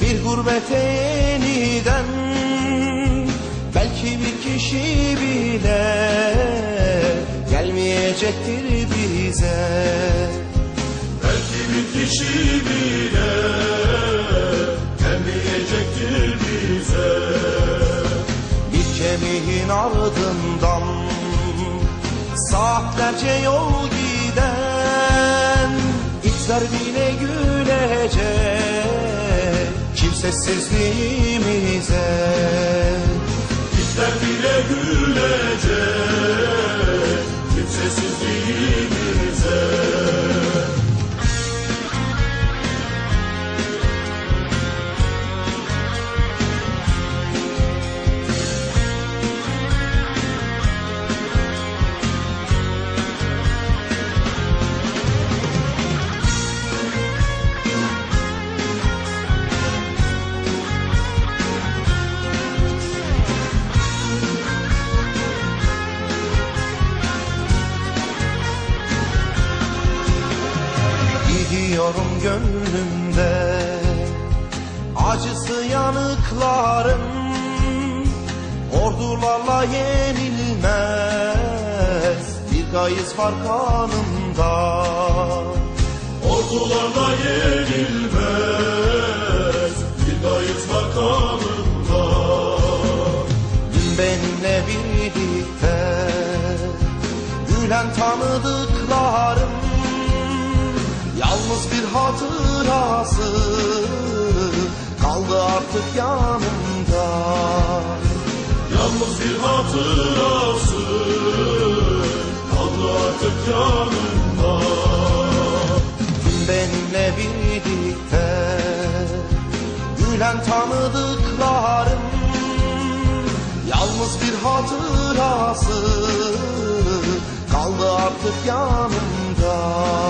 Bir gurbete yeniden Belki bir kişi bile Gelmeyecektir bize Belki bir kişi bile gelmeyecektir bize. Bir kemiğin ardından Saatlerce yol giden İzler bile gülecek Kimsesizliğimize İşler bile gülecek kimsesizliğimize. Gidiyorum gönlümde. Acısı yanıklarım Ordularla yenilmez. Bir gayız var kanımda Ordularla yenilmez. Bir gayız var kanında. Dün benimle birlikte Gülen tanıdıklarım yalnız bir hatırası kaldı artık yanımda. Yalnız bir hatırası kaldı artık yanımda. Kim benimle birlikte gülen tanıdıklarım Yalnız bir hatırası kaldı artık yanımda.